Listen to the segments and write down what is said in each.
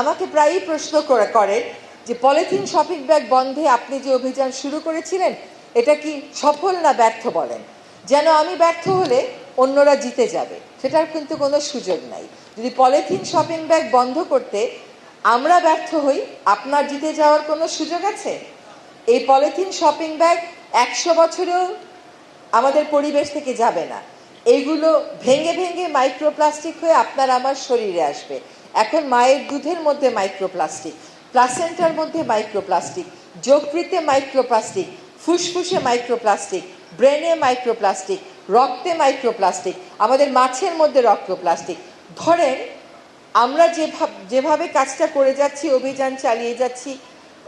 আমাকে প্রায়ই প্রশ্ন করে করেন যে পলিথিন শপিং ব্যাগ বন্ধে আপনি যে অভিযান শুরু করেছিলেন, এটা কি সফল না ব্যর্থ বলেন? যেন আমি ব্যর্থ হলে অন্যরা জিতে যাবে, সেটার কিন্তু কোনো সুযোগ নাই। যদি পলিথিন শপিং ব্যাগ বন্ধ করতে আমরা ব্যর্থ হই, আপনার জিতে যাওয়ার কোনো সুযোগ আছে? এই পলিথিন শপিং ব্যাগ একশো বছরেও আমাদের পরিবেশ থেকে যাবে না। এইগুলো ভেঙে ভেঙে মাইক্রোপ্লাস্টিক হয়ে আপনার আমার শরীরে আসবে। এখন মায়ের দুধের মধ্যে মাইক্রোপ্লাস্টিক প্লাসেন্টার মধ্যে মাইক্রোপ্লাস্টিক যকৃতে মাইক্রোপ্লাস্টিক ফুসফুসে মাইক্রোপ্লাস্টিক ব্রেনে মাইক্রোপ্লাস্টিক রক্তে মাইক্রোপ্লাস্টিক আমাদের মাছের মধ্যে রক্তপ্লাস্টিক। ধরেন, আমরা যেভাবে যেভাবে কাজটা করে যাচ্ছি, অভিযান চালিয়ে যাচ্ছি,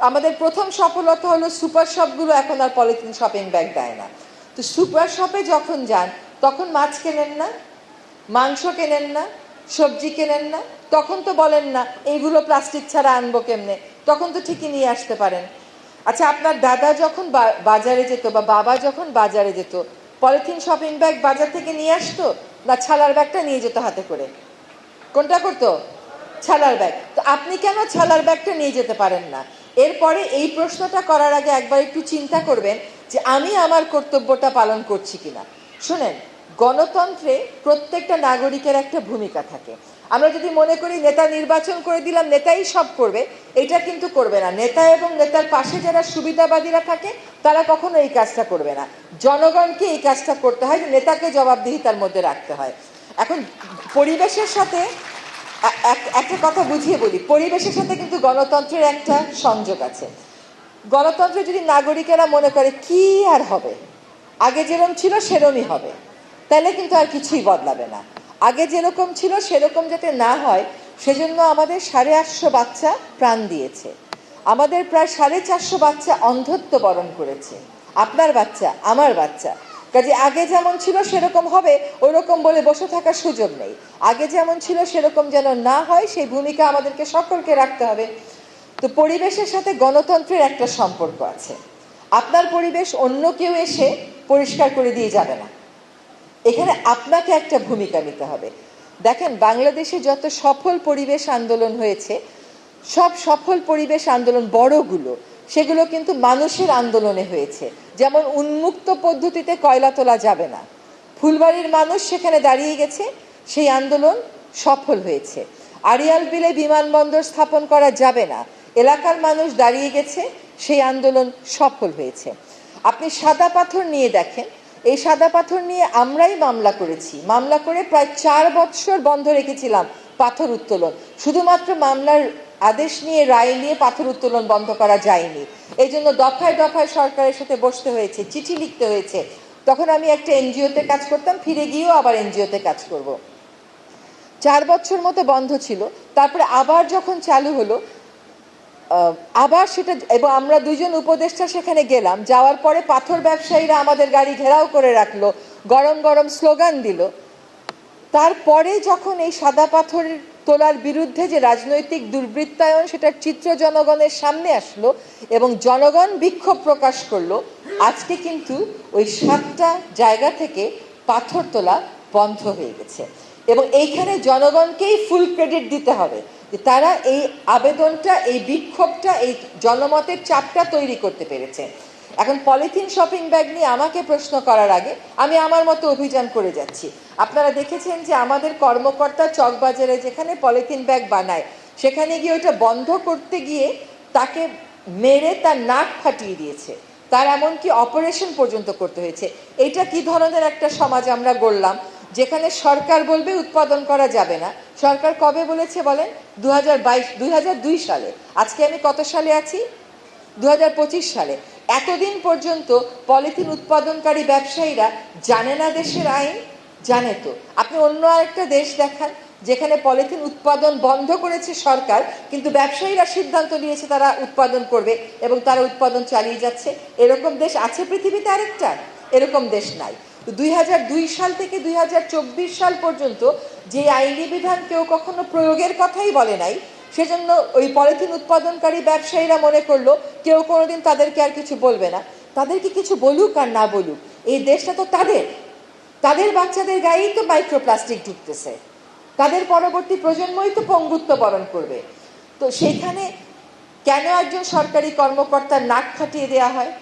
আমাদের প্রথম সফলতা হলো সুপার শপগুলো এখন আর পলিথিন শপিং ব্যাগ দেয় না। তো সুপার শপে যখন যান, তখন মাছ কেনেন না? মাংস কেনেন না? সবজি কেনেন না? তখন তো বলেন না, এইগুলো প্লাস্টিক ছাড়া আনব কেমনে? তখন তো ঠিকই নিয়ে আসতে পারেন। আচ্ছা আপনার দাদা যখন বাজারে যেত বা বাবা যখন বাজারে যেত, পলিথিন শপিং ব্যাগ বাজার থেকে নিয়ে আসতো না ছালার ব্যাগটা নিয়ে যেত হাতে করে? কোনটা করতো? ছালার ব্যাগ। তো আপনি কেন ছালার ব্যাগটা নিয়ে যেতে পারেন না? এরপরে এই প্রশ্নটা করার আগে একবার একটু চিন্তা করবেন যে আমি আমার কর্তব্যটা পালন করছি কিনা। শুনেন গণতন্ত্রে প্রত্যেকটা নাগরিকের একটা ভূমিকা থাকে। আমরা যদি মনে করি নেতা নির্বাচন করে দিলাম, নেতাই সব করবে, এটা কিন্তু করবে না। নেতা এবং নেতার পাশে যারা সুবিধাবাদীরা থাকে, তারা কখনো এই কাজটা করবে না। জনগণকে এই কাজটা করতে হয় যে নেতাকে জবাবদিহিতার মধ্যে রাখতে হয়। এখন পরিবেশের সাথে এক- একটা কথা বুঝিয়ে বলি। পরিবেশের সাথে কিন্তু গণতন্ত্রের একটা সংযোগ আছে। গণতন্ত্রে যদি নাগরিকেরা মনে করে কি আর হবে? আগে যেরকম ছিল, সেরমই হবে। তাহলে কিন্তু আর কিছুই বদলাবে না। আগে যেরকম ছিল, সেরকম যাতে না হয়, সেজন্য আমাদের সাড়ে আটশো বাচ্চা প্রাণ দিয়েছে। আমাদের প্রায় সাড়ে চারশো বাচ্চা অন্ধত্ব বরণ করেছে। আপনার বাচ্চা, আমার বাচ্চা। কাজে আগে যেমন ছিল, সেরকম হবে, ওরকম বলে বসে থাকার সুযোগ নেই। আগে যেমন ছিল, সেরকম যেন না হয়, সেই ভূমিকা আমাদেরকে সকলকে রাখতে হবে। তো পরিবেশের সাথে গণতন্ত্রের একটা সম্পর্ক আছে। আপনার পরিবেশ অন্য কেউ এসে পরিষ্কার করে দিয়ে যাবে না। এখানে আপনাকে একটা ভূমিকা নিতে হবে। দেখেন, বাংলাদেশে যত সফল পরিবেশ আন্দোলন হয়েছে, সব সফল পরিবেশ আন্দোলন বড়গুলো, সেগুলো কিন্তু মানুষের আন্দোলনে হয়েছে। যেমন উন্মুক্ত পদ্ধতিতে কয়লা তোলা যাবে না। ফুলবাড়ির মানুষ সেখানে দাঁড়িয়ে গেছে, সেই আন্দোলন সফল হয়েছে। আড়িয়াল বিলে বিমানবন্দর স্থাপন করা যাবে না। এলাকার মানুষ দাঁড়িয়ে গেছে, সেই আন্দোলন সফল হয়েছে। আপনি সাদা পাথর নিয়ে দেখেন এই সাদা পাথর নিয়ে আমরাই মামলা করেছি। মামলা করে প্রায় চার বৎসর বন্ধ রেখেছিলাম পাথর উত্তোলন। শুধুমাত্র মামলার আদেশ নিয়ে, রায় নিয়ে পাথর উত্তোলন বন্ধ করা যায়নি। এই জন্য দফায় দফায় সরকারের সাথে বসতে হয়েছে, চিঠি লিখতে হয়েছে। তখন আমি একটা এনজিওতে কাজ করতাম, ফিরে গিয়েও আবার এনজিওতে কাজ করব। চার বছর মতো বন্ধ ছিল। তারপরে আবার যখন চালু হলো আবার সেটা, এবং আমরা দুজন উপদেষ্টা সেখানে গেলাম, যাওয়ার পরে পাথর ব্যবসায়ীরা আমাদের গাড়ি ঘেরাও করে রাখল, গরম গরম স্লোগান দিল। তারপরে যখন এই সাদা পাথরের তোলার বিরুদ্ধে যে রাজনৈতিক দুর্বৃত্তায়ন, সেটার চিত্র জনগণের সামনে আসলো এবং জনগণ বিক্ষোভ প্রকাশ করল, আজকে কিন্তু ওই সাতটা জায়গা থেকে পাথর তোলা বন্ধ হয়ে গেছে। এবং এইখানে জনগণকেই ফুল ক্রেডিট দিতে হবে। যে তারা এই আবেদনটা, এই বিক্ষোভটা, এই জনমতের চাপটা তৈরি করতে পেরেছে। এখন পলিথিন শপিং ব্যাগ নিয়ে আমাকে প্রশ্ন করার আগে আমি আমার মতো অভিযান করে যাচ্ছি। আপনারা দেখেছেন যে আমাদের কর্মকর্তা চকবাজারে যেখানে পলিথিন ব্যাগ বানায়, সেখানে গিয়ে ওটা বন্ধ করতে গিয়ে তাকে মেরে তার নাক ফাটিয়ে দিয়েছে। তার এমনকি অপারেশন পর্যন্ত করতে হয়েছে। এটা কি ধরনের একটা সমাজ আমরা গড়লাম? যেখানে সরকার বলবে উৎপাদন করা যাবে না। সরকার কবে বলেছে বলেন? দু হাজার সালে। আজকে আমি কত সালে আছি? দু হাজার পঁচিশ সালে। এতদিন পর্যন্ত পলিথিন উৎপাদনকারী ব্যবসায়ীরা জানে না দেশের আইন? জানে তো। আপনি অন্য আরেকটা দেশ দেখান, যেখানে পলিথিন উৎপাদন বন্ধ করেছে সরকার, কিন্তু ব্যবসায়ীরা সিদ্ধান্ত নিয়েছে তারা উৎপাদন করবে এবং তারা উৎপাদন চালিয়ে যাচ্ছে। এরকম দেশ আছে পৃথিবীতে আরেকটা? এরকম দেশ নাই। দুই দুই সাল থেকে দুই হাজার চব্বিশ সাল পর্যন্ত যে আইনি বিধান কেউ কখনো প্রয়োগের কথাই বলে নাই, সেজন্য ওই পলিথিন উৎপাদনকারী ব্যবসায়ীরা মনে করল কেউ কোনোদিন তাদেরকে আর কিছু বলবে না। তাদেরকে কিছু বলুক আর না বলুক, এই দেশটা তো তাদের। তাদের বাচ্চাদের গায়েই তো মাইক্রোপ্লাস্টিক ঢুকতেছে। তাদের পরবর্তী প্রজন্মই তো পঙ্গুত্ব বরণ করবে। তো সেখানে কেন একজন সরকারি কর্মকর্তার নাক খাটিয়ে দেওয়া হয়?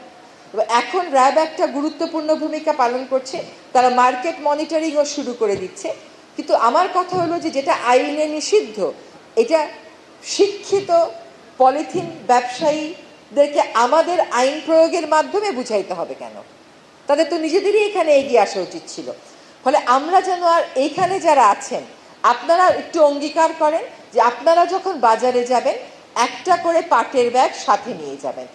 এখন র্যাব একটা গুরুত্বপূর্ণ ভূমিকা পালন করছে। তারা মার্কেট মনিটরিংও শুরু করে দিচ্ছে। কিন্তু আমার কথা হলো যে যেটা আইনে নিষিদ্ধ, এটা শিক্ষিত পলিথিন ব্যবসায়ীদেরকে আমাদের আইন প্রয়োগের মাধ্যমে বুঝাইতে হবে কেন? তাদের তো নিজেদেরই এখানে এগিয়ে আসা উচিত ছিল। ফলে আমরা যেন আর এইখানে যারা আছেন, আপনারা একটু অঙ্গীকার করেন যে আপনারা যখন বাজারে যাবেন, একটা করে পাটের ব্যাগ সাথে নিয়ে যাবেন।